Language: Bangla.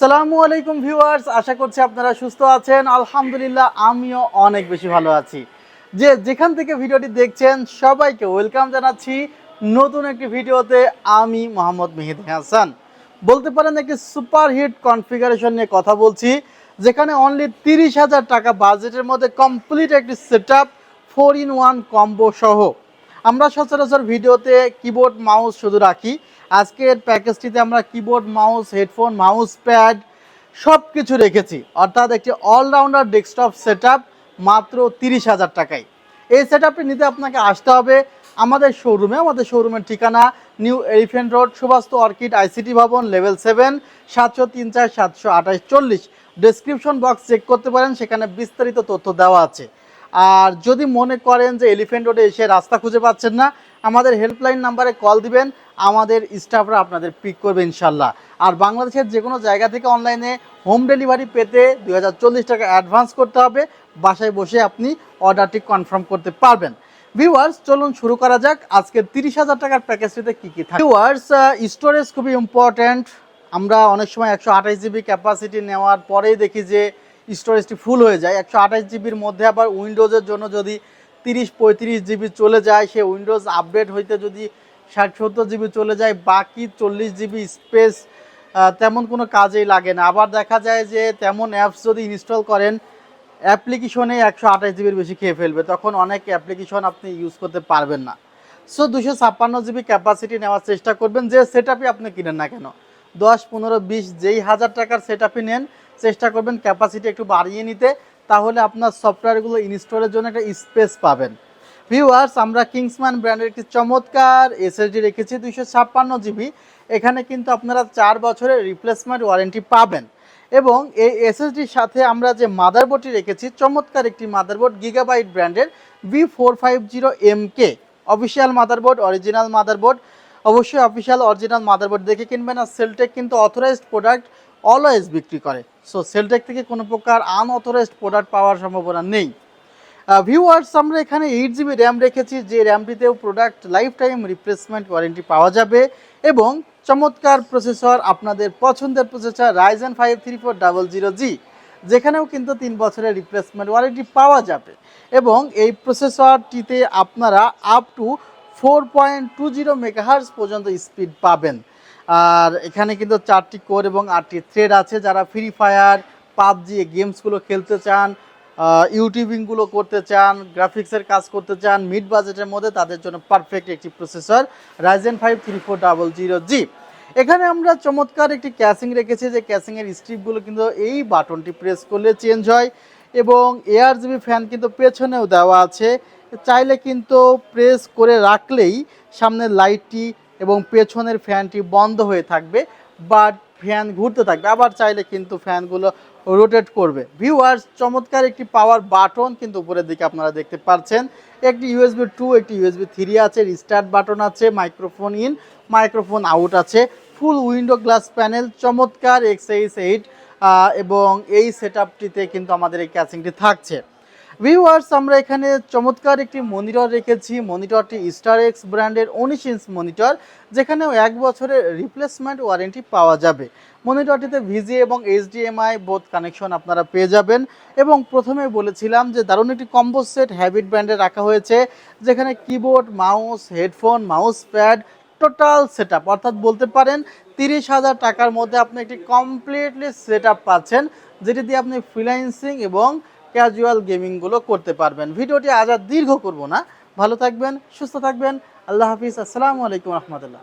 সালামু আলাইকুম ভিউয়ার্স, আশা করছি আপনারা সুস্থ আছেন। আলহামদুলিল্লাহ, আমিও অনেক বেশি ভালো আছি। যে যেখান থেকে ভিডিওটি দেখছেন, সবাইকে ওয়েলকাম জানাচ্ছি নতুন একটি ভিডিওতে আমি মোহাম্মদ মেহেদি হাসান। বলতে পারেন একটি সুপার হিট কনফিগারেশন নিয়ে কথা বলছি, যেখানে অনলি তিরিশ হাজার টাকা বাজেটের মধ্যে কমপ্লিট একটি set up four in one combo সহ। আমরা সচরাচর ভিডিওতে কিবোর্ড মাউস শুধু রাখি। আজকের প্যাকেজটিতে আমরা keyboard mouse headphone mouse pad সব কিছু রেখেছি। অর্থাৎ একটি অলরাউন্ডার ডেস্কটপ সেট মাত্র তিরিশ হাজার টাকায়। এই সেট নিতে আপনাকে আসতে হবে আমাদের শোরুমে আমাদের শোরুমের ঠিকানা New Elephant Road, Subastu Orchid, ICT Bhaban level seven সাতশো তিন চার, সাতশো আঠাশ, চল্লিশ। ডেসক্রিপশন বক্স চেক করতে পারেন, সেখানে বিস্তারিত তথ্য দেওয়া আছে। আর যদি মনে করেন যে এলিফেন্ট রোডে এসে রাস্তা খুঁজে পাচ্ছেন না, আমাদের হেল্পলাইন নাম্বারে কল দিবেন, আমাদের স্টাফরা আপনাদের পিক করবে ইনশাল্লাহ আর বাংলাদেশের যে কোনো জায়গা থেকে অনলাইনে হোম ডেলিভারি পেতে দু হাজার চল্লিশ টাকা অ্যাডভান্স করতে হবে, বাসায় বসে আপনি অর্ডারটি কনফার্ম করতে পারবেন। ভিউয়ার্স চলুন শুরু করা যাক। আজকে তিরিশ হাজার টাকার প্যাকেজটিতে কী কী থাকে ভিউয়ার্স স্টোরেজ খুবই ইম্পর্ট্যান্ট আমরা অনেক সময় একশো আঠাশ জিবি ক্যাপাসিটি নেওয়ার পরেই দেখি যে স্টোরেজটি ফুল হয়ে যায়। একশো আঠাশ জিবির মধ্যে আবার উইন্ডোজের জন্য যদি তিরিশ পঁয়ত্রিশ জিবি চলে যায় সে উইন্ডোজ আপডেট হইতে যদি ষাট সত্তর জিবি চলে যায়, বাকি চল্লিশ জিবি স্পেস তেমন কোনো কাজেই লাগে না। আবার দেখা যায় যে তেমন অ্যাপস যদি ইনস্টল করেন অ্যাপ্লিকেশনে একশো আঠাশ জিবির বেশি খেয়ে ফেলবে। তখন অনেক অ্যাপ্লিকেশন আপনি ইউজ করতে পারবেন না। সো দুশো ছাপ্পান্ন জিবি ক্যাপাসিটি নেওয়ার চেষ্টা করবেন। যে সেট আপনি কিনেন না কেন, দশ, পনেরো, বিশ, যেই হাজার টাকার সেট নেন চেষ্টা করবেন ক্যাপাসিটি একটু বাড়িয়ে নিতে, তাহলে আপনার সফটওয়্যারগুলো ইনস্টলের জন্য একটা স্পেস পাবেন। ভিউয়ার্স আমরা কিংসম্যান ব্র্যান্ডের একটি চমৎকার এসএসডি রেখেছি, দুইশো ছাপ্পান্ন জিবি এখানে কিন্তু আপনারা চার বছরের রিপ্লেসমেন্ট ওয়ারেন্টি পাবেন। এবং এই এসএসডির সাথে আমরা যে মাদারবোর্ডটি রেখেছি, চমৎকার একটি মাদারবোর্ড গিগাবাইট ব্র্যান্ডের V four five zero M K official motherboard original motherboard অবশ্যই অফিসিয়াল অরিজিনাল মাদারবোর্ড দেখে কিনবেন আর সেলটেক কিন্তু অথরাইজড প্রোডাক্ট অলওয়েজ বিক্রি করে। সো সেলটেক থেকে কোনো প্রকার আনঅথরাইজড প্রোডাক্ট পাওয়ার সম্ভাবনা নেই। ভিউয়ার্স আমরা এখানে এইট জিবি র্যাম রেখেছি, যে র্যামটিতেও product lifetime replacement warranty পাওয়া যাবে এবং চমৎকার প্রসেসর আপনাদের পছন্দের processor Ryzen five three four double zero G যেখানেও কিন্তু তিন বছরের রিপ্লেসমেন্ট ওয়ারেন্টি পাওয়া যাবে। এবং এই প্রসেসরটিতে আপনারা up to four point two zero megahertz পর্যন্ত স্পিড পাবেন। আর এখানে কিন্তু চারটি কোর এবং আটটি থ্রেড আছে। যারা ফ্রি ফায়ার পাবজি গেমসগুলো খেলতে চান ইউটিউবিংগুলো করতে চান গ্রাফিক্সের কাজ করতে চান মিড বাজেটের মধ্যে তাদের জন্য পারফেক্ট একটি processor Ryzen five three four double zero G এখানে আমরা চমৎকার একটি ক্যাসিং রেখেছি যে ক্যাসিংয়ের স্ট্রিপগুলো কিন্তু এই বাটনটি প্রেস করলে চেঞ্জ হয় এবং এয়ার জিবি ফ্যান কিন্তু পেছনেও দেওয়া আছে। চাইলে কিন্তু প্রেস করে রাখলেই সামনের লাইটটি এবং পেছনের ফ্যানটি বন্ধ হয়ে থাকবে বাট ফ্যান ঘুরতে থাকবে। আবার চাইলে কিন্তু ফ্যানগুলো রোটেট করবে। ভিউয়ার্স চমৎকার একটি পাওয়ার বাটন কিন্তু উপরের দিকে আপনারা দেখতে পাচ্ছেন। একটি ইউএসবি টু একটি ইউএসবি থ্রি আছে রিস্টার্ট বাটন আছে মাইক্রোফোন ইন মাইক্রোফোন আউট আছে ফুল উইন্ডো গ্লাস প্যানেল চমৎকার এক্সএইস এইট এবং এই সেট কিন্তু আমাদের এই ক্যাচিংটি থাকছে। ভিউয়ার্স আমরা এখানে চমৎকার একটি মনিটর রেখেছি। মনিটরটি স্টার এক্স ব্র্যান্ডের উনিশ ইঞ্চ মনিটর, যেখানেও এক বছরের রিপ্লেসমেন্ট ওয়ারেন্টি পাওয়া যাবে। মনিটরটিতে ভিজি এবং এইচডিএমআই বোথ কানেকশন আপনারা পেয়ে যাবেন। এবং প্রথমে বলেছিলাম যে দারুণ একটি কম্বো সেট হ্যাবিট ব্র্যান্ডে রাখা হয়েছে, যেখানে keyboard mouse headphone mouse pad total set অর্থাৎ বলতে পারেন, তিরিশ হাজার টাকার মধ্যে আপনি একটি কমপ্লিটলি সেট পাচ্ছেন, যেটি দিয়ে আপনি ফ্রিল্যান্সিং এবং ক্যাজুয়াল গেমিংগুলো করতে পারবেন। ভিডিওটি আজ আর দীর্ঘ করব না। ভালো থাকবেন, সুস্থ থাকবেন। আল্লাহ হাফিজ। আসসালামু আলাইকুম রহমতুল্লাহ।